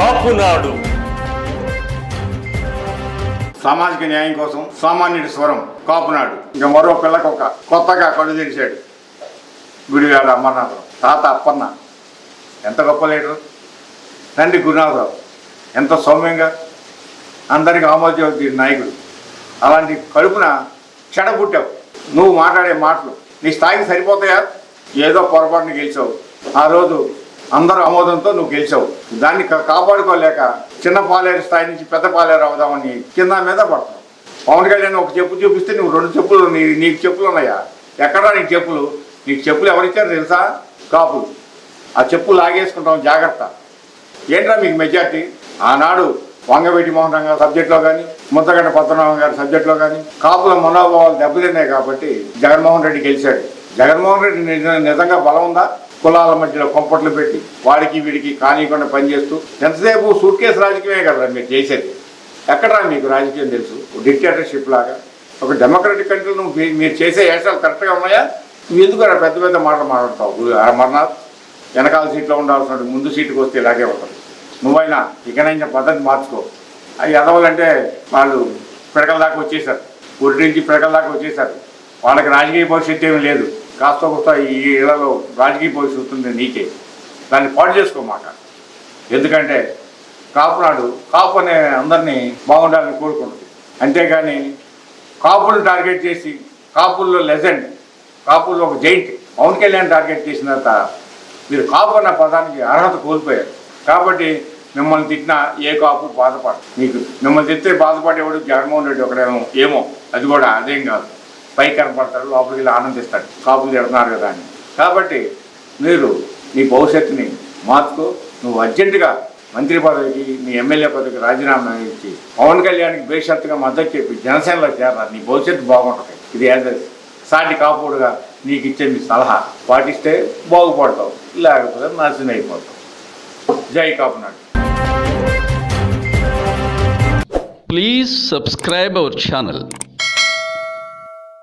కాపునాడు. సామాజిక న్యాయం కోసం సామాన్యుడి స్వరం కాపునాడు. ఇంకా మరో పిల్లకు ఒక కొత్తగా కళ్ళు తెరిచాడు. గుడివాడ అమర్నాథరావు. తాత అప్పన్న. ఎంత గొప్ప లీడరు. తండ్రి గురునాథరావు. ఎంత సౌమ్యంగా. అందరికి ఆమోదయోగ్య నాయకుడు. అలాంటి కడుపున చెడబుట్టావు నువ్వు మాట్లాడే మాటలు నీ స్థాయికి సరిపోతాయా? ఏదో పొరపాటున గెలిచావు. ఆ రోజు అందరూ ఆమోదంతో నువ్వు గెలిచావు. దాన్ని కా- కాపాడుకోలేక చిన్న పాలేరు స్థాయి నుంచి పెద్ద పాలేరు అవుదామని కింద మీద పడతావు. పవన్ కళ్యాణ్ ఒక చెప్పు చూపిస్తే నువ్వు రెండు చెప్పులు నీ నీకు చెప్పులు ఉన్నాయా? ఎక్కడా నీకు చెప్పులు? నీకు చెప్పులు ఎవరిచ్చారు తెలుసా? కాపులు ఆ చెప్పు లాగేసుకుంటాం జాగ్రత్త. ఏంట్రా మీకు మెజార్టీ? ఆనాడు వంగవీటి మోహన్ రంగ సబ్జెక్ట్లో కానీ ముద్దగడ్డ పద్మనాభం గారి సబ్జెక్ట్లో కానీ కాపుల మనోభావాలు దెబ్బతిన్నాయి కాబట్టి జగన్మోహన్ రెడ్డి గెలిచాడు. జగన్మోహన్ రెడ్డి నిజంగా బలం ఉందా? కులాల మధ్యలో కొంపట్లు పెట్టి వాడికి వీడికి కానీయకుండా పనిచేస్తూ ఎంతసేపు సూట్ కేసు రాజకీయమే కదా మీరు చేసేది? ఎక్కడా మీకు రాజకీయం తెలుసు? డిక్టేటర్షిప్ లాగా. ఒక డెమోక్రటిక్ కంట్రీ నువ్వు మీరు చేసే వేషాలు కరెక్ట్గా ఉన్నాయా? నువ్వు ఎందుకు పెద్ద పెద్ద మాటలు మాట్లాడతావు? అమర్నాథ్ వెనకాల సీట్లో ఉండాల్సిన ముందు సీటుకు వస్తే ఇలాగే ఉంటుంది నువ్వైనా ఇకనైనా పద్ధతి మార్చుకో. అవి ఎదవాలంటే వాళ్ళు పిడకల దాకా వచ్చేసారు. ఊరి నుంచి పిడకల దాకా వచ్చేసారు. వాళ్ళకి రాజకీయ భవిష్యత్తు ఏమీ లేదు. కాస్త కొత్త ఈ ఇళ్ళలో రాజకీయ భవిష్యత్తు ఉంటుంది నీకే. దాన్ని పాటు చేసుకోమాట ఎందుకంటే కాపునాడు కాపు అనే అందరినీ బాగుండాలని కోరుకుంటుంది. అంతేగాని కాపులు టార్గెట్ చేసి కాపుల్లో లెజెండ్ కాపుల్లో ఒక జైంట్ పవన్ కళ్యాణ్ టార్గెట్ చేసిన తర్వాత మీరు కాపు అన్న పదానికి అర్హత కోల్పోయారు. కాబట్టి మిమ్మల్ని తిట్టినా ఏ కాపు బాధపడదు. మీకు మిమ్మల్ని తిట్టే బాధపడేవాడు జగన్మోహన్ రెడ్డి ఒకడేమో ఏమో. అది కూడా అదేం కాదు. పైకి కనపడతాడు లోపలికి వెళ్ళి ఆనందిస్తాడు. కాపులు తిడుతున్నారు కదా అని. కాబట్టి మీరు నీ భవిష్యత్తుని మార్చుకో. నువ్వు అర్జెంటుగా మంత్రి పదవికి నీ ఎమ్మెల్యే పదవికి రాజీనామా ఇచ్చి పవన్ కళ్యాణ్కి బేషత్తుగా మద్దతు చెప్పి జనసేనలో చేరాలి నీ భవిష్యత్తు బాగుంటుంది. ఇది యాజ్ సాటి కాపుడుగా నీకు ఇచ్చే మీ సలహా. పాటిస్తే బాగుపడతావు. లేకపోతే నాశనం అయిపోతావు. జై Kapunadu. Please subscribe our channel